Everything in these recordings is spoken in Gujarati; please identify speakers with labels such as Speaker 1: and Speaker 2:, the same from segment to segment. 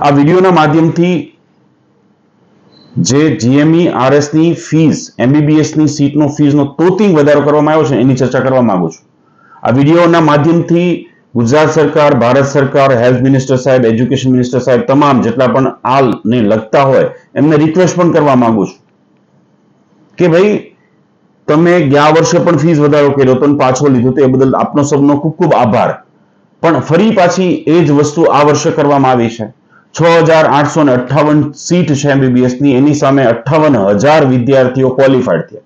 Speaker 1: આ વિડીયોના માધ્યમથી જે જીએમઈ, આરએસની ફીસ એમબીબીએસની સીટનો ફીસનો તોતિંગ વધારો કરવામાં આવ્યો છે, એની ચર્ચા કરવા માંગુ છું. આ વિડીયોના માધ્યમથી ગુજરાત સરકાર, ભારત સરકાર હેલ્થ મિનિસ્ટર સાહેબ એજ્યુકેશન મિનિસ્ટર સાહેબ તમામ જેટલા પણ આલને લગતા હોય, એમને રિક્વેસ્ટ પણ કરવા માંગુ છું. કે ભાઈ, તમે ગયા વર્ષે પણ ફીસ વધારો કર્યો, તો પાછો લીધો, તો એ બદલ આપનો સૌનો ખૂબ ખૂબ આભાર. પણ ફરી પાછી એ જ વસ્તુ આ વર્ષે કરવામાં આવી છે. છ હજાર આઠસો ને અઠ્ઠાવન સીટ છે એમબીબીએસની એની સામે અઠ્ઠાવન હજાર વિદ્યાર્થીઓ ક્વોલિફાઈડ થયા.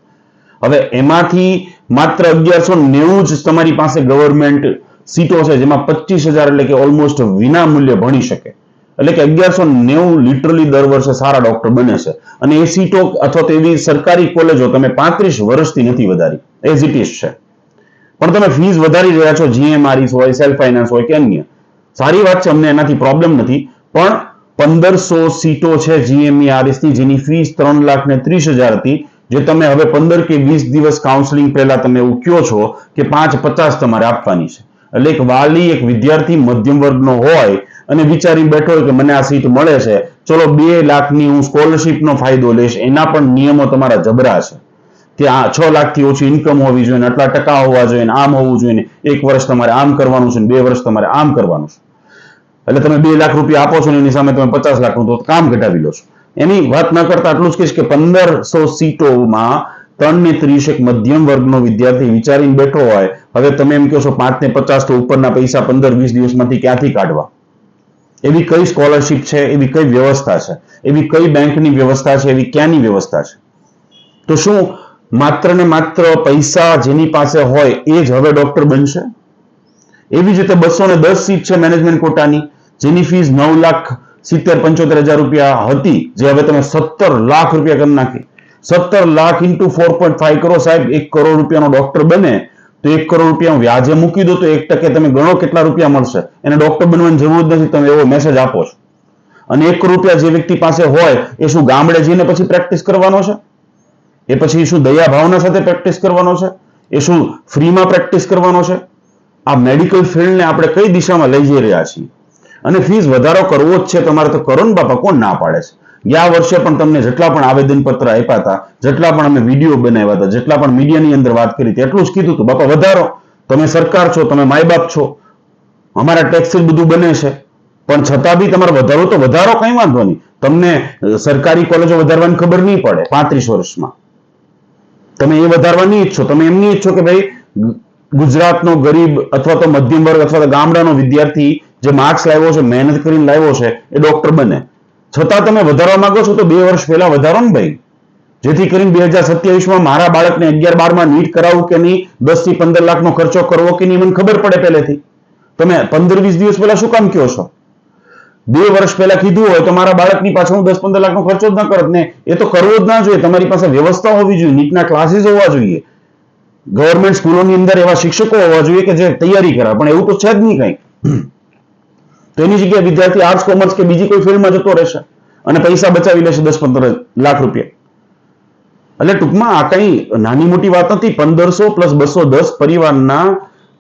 Speaker 1: હવે એમાંથી માત્ર અગિયારસો નેવું જ તમારી પાસે ગવર્મેન્ટ સીટો છે, જેમાં પચીસ હજાર એટલે કે ઓલમોસ્ટ વિના મૂલ્ય ભણી શકે. એટલે કે અગિયારસો નેવું લિટરલી દર વર્ષે સારા ડોક્ટર બને છે. અને એ સીટો અથવા તો એવી સરકારી કોલેજો તમે પાંત્રીસ વર્ષથી નથી વધારી. એઝ ઇટ ઇઝ છે. પણ તમે ફીસ વધારી રહ્યા છો જીએમઆરઈસ હોય સેલ્ફ ફાઇનાન્સ હોય કે અન્ય. સારી વાત છે, અમને એનાથી પ્રોબ્લેમ નથી. પણ પંદરસો સીટો છે જીએમઈઆરએસની, જેની ફીસ ત્રણ લાખ ને ત્રીસ હજાર હતી જે તમે હવે પંદર કે વીસ દિવસ કાઉન્સેલિંગ પહેલા તમે એવું કહો છો કે પાંચ પચાસ તમારે આપવાની છે. એટલે એક વાલી, એક વિદ્યાર્થી મધ્યમ વર્ગનો હોય અને વિચારી બેઠો હોય કે મને આ સીટ મળે છે, ચલો બે લાખની હું સ્કોલરશીપનો ફાયદો લઈશ, એના પણ નિયમો તમારા જબરા છે. આ છ લાખથી ઓછી ઇન્કમ હોવી જોઈએ આટલા ટકા હોવા જોઈએ આમ હોવું જોઈએ એક વર્ષ તમારે આમ કરવાનું છે બે વર્ષ તમારે આમ કરવાનું છે. એટલે તમે બે લાખ રૂપિયા આપો છો ને એની સામે તમે પચાસ લાખનું તો કામ ઘટાડી લો છો. એની વાત ન કરતા આટલું જ કહીશ કે પંદરસો સીટોમાં ત્રણ ને ત્રીસ એક મધ્યમ વર્ગનો વિદ્યાર્થી વિચારીને બેઠો હોય, હવે તમે એમ કહો છો પાંચ ને પચાસ તો ઉપરના પૈસા પંદર વીસ દિવસમાંથી ક્યાંથી કાઢવા? એવી કઈ સ્કોલરશીપ છે? એવી કઈ વ્યવસ્થા છે? એવી કઈ બેંકની વ્યવસ્થા છે? એવી ક્યાંની વ્યવસ્થા છે? તો શું માત્ર ને માત્ર પૈસા જેની પાસે હોય એ જ હવે ડોક્ટર બનશે? એવી જ રીતે બસો ને દસ સીટ છે મેનેજમેન્ટ કોટાની જેની ફીસ નવ લાખ સિત્તેર પંચોતેર હજાર રૂપિયા હતી, જે હવે તમે સત્તર લાખ રૂપિયા કરી નાખી. સત્તર lakh into four point five crore સાહેબ, એક કરોડ રૂપિયાનો ડોક્ટર બને, તો એક કરોડ રૂપિયા વ્યાજે મૂકી દો તો એક ટકે તમે ગણો કેટલા રૂપિયા મળશે? એને ડોક્ટર બનવાની જરૂર જ નથી, તમે એવો મેસેજ આપો છો. અને એક રૂપિયા જે વ્યક્તિ પાસે હોય, એ શું ગામડે જઈને પછી પ્રેક્ટિસ કરવાનો છે? એ પછી શું દયા ભાવના સાથે પ્રેક્ટિસ કરવાનો છે? એ શું ફ્રીમાં પ્રેક્ટિસ કરવાનો છે? આ મેડિકલ ફિલ્ડને આપણે કઈ દિશામાં લઈ જઈ રહ્યા છીએ? અને ફીસ વધારો કરવો જ છે, તમારે તો કરો ને બાપા કોણ ના પાડે છે? ગયા વર્ષે પણ તમને જેટલા પણ આવેદન પત્ર આપ્યા હતા, જેટલા પણ અમે વીડિયો બનાવ્યા હતા, જેટલા પણ મીડિયાની અંદર વાત કરી હતી, એટલું જ કીધું હતું, બાપા, વધારો. તમે સરકાર છો, તમે માય બાપ છો. અમારા ટેક્સ બધું બને છે. પણ છતાં બી તમારે વધારો તો વધારો, કઈ વાંધો નહીં. તમને સરકારી કોલેજો વધારવાની ખબર નહીં પડે પાંત્રીસ વર્ષમાં. તમે એ વધારવા નહીં ઈચ્છો તમે એમ નહીં ઈચ્છો કે ભાઈ, ગુજરાતનો ગરીબ અથવા તો મધ્યમ વર્ગ અથવા તો ગામડાનો વિદ્યાર્થી જે માર્ક્સ લાવ્યો છે, મહેનત કરીને લાવ્યો છે, એ ડોક્ટર બને. છતાં તમે વધારવા માંગો છો તો બે વર્ષ પહેલા વધારો ને ભાઈ. જેથી કરીને બે હજાર સત્યાવીસમાં મારા બાળકને અગિયાર બારમાં નીટ કરાવવું કે નહીં, દસથી પંદર લાખનો ખર્ચો કરવો કે નહીં, મને ખબર પડે પહેલેથી. તમે પંદર વીસ દિવસ પહેલા શું કામ કહો છો? બે વર્ષ પહેલા કીધું હોય તો મારા બાળકની પાછળ હું દસ પંદર લાખનો ખર્ચો જ ના કરત. ને એ તો કરવો જ ના જોઈએ. તમારી પાસે વ્યવસ્થા હોવી જોઈએ. નીટના ક્લાસીસ હોવા જોઈએ. ગવર્મેન્ટ સ્કૂલોની અંદર એવા શિક્ષકો હોવા જોઈએ કે જે તૈયારી કરા. પણ એવું તો છે જ નહીં કંઈ. તો એની જગ્યાએ વિદ્યાર્થી આર્ટ્સ કોમર્સ કે બીજી કોઈ ફિલ્ડમાં જતો રહેશે અને પૈસા બચાવી લેશે દસ પંદર લાખ રૂપિયા. એટલે ટૂંકમાં આ કઈ નાની મોટી વાત નથી. પંદરસો પ્લસ બસો દસ પરિવારના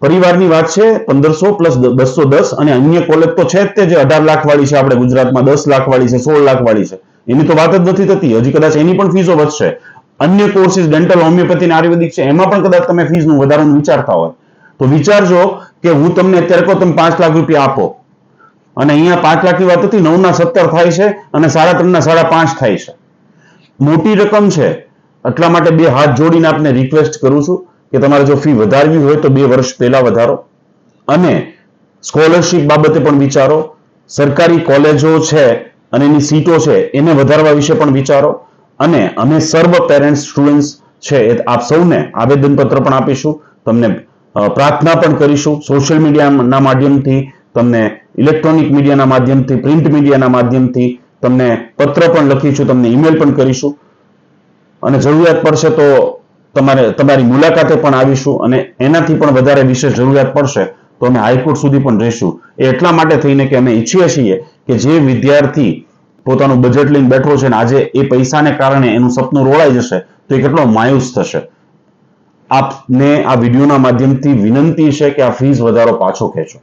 Speaker 1: પરિવારની વાત છે, પંદરસો પ્લસ બસો દસ અને અન્ય કોલેજ તો છે જ તે જે અઢાર લાખ વાળી છે આપણે ગુજરાતમાં, દસ લાખ વાળી છે, સોળ લાખ વાળી છે. એની તો વાત જ નથી થતી. હજી કદાચ એની પણ ફીસો વધશે. અન્ય કોર્સિસ, ડેન્ટલ, હોમિયોપેથી આયુર્વેદિક છે, એમાં પણ કદાચ તમે ફીસનું વધારાનું વિચારતા હોય. તો વિચારજો કે હું તમને અત્યારે કહો, તમે પાંચ લાખ રૂપિયા આપો. અને અહીંયા પાંચ લાખની વાત હતી, નવના સત્તર થાય છે અને સાડા ત્રણના સાડા પાંચ થાય છે. મોટી રકમ છે. એટલા માટે બે હાથ જોડીને આપને રિક્વેસ્ટ કરું છું. કે તમારે જો ફી વધારવી હોય તો બે વર્ષ પહેલા વધારો. અને સ્કોલરશિપ બાબતે પણ વિચારો. સરકારી કોલેજો છે અને એની સીટો છે, એને વધારવા વિશે પણ વિચારો. અને અમે સર્વ પેરેન્ટ્સ સ્ટુડન્ટ્સ છે એ આપ સૌને આવેદનપત્ર પણ આપીશું. તમને પ્રાર્થના પણ કરીશું. સોશિયલ મીડિયાના માધ્યમથી તમને ઇલેક્ટ્રોનિક મીડિયાના માધ્યમથી પ્રિન્ટ મીડિયાના માધ્યમથી તમને પત્ર પણ લખીશું તમને ઈમેલ પણ કરીશું. અને જરૂરિયાત પડશે તો તમારે તમારી મુલાકાતે પણ આવીશું અને એનાથી પણ વધારે વિશેષ જરૂરિયાત પડશે તો અમે હાઈકોર્ટ સુધી પણ રહીશું. એ એટલા માટે થઈને કે અમે ઈચ્છીએ છીએ કે જે વિદ્યાર્થી પોતાનું બજેટ લઈને બેઠો છે ને આજે એ પૈસાને કારણે એનું સપનું રોળાઈ જશે તો એ કેટલો માયુસ થશે. આપને આ વિડીયોના માધ્યમથી વિનંતી છે કે આ ફીસ વધારો પાછો ખેંચો.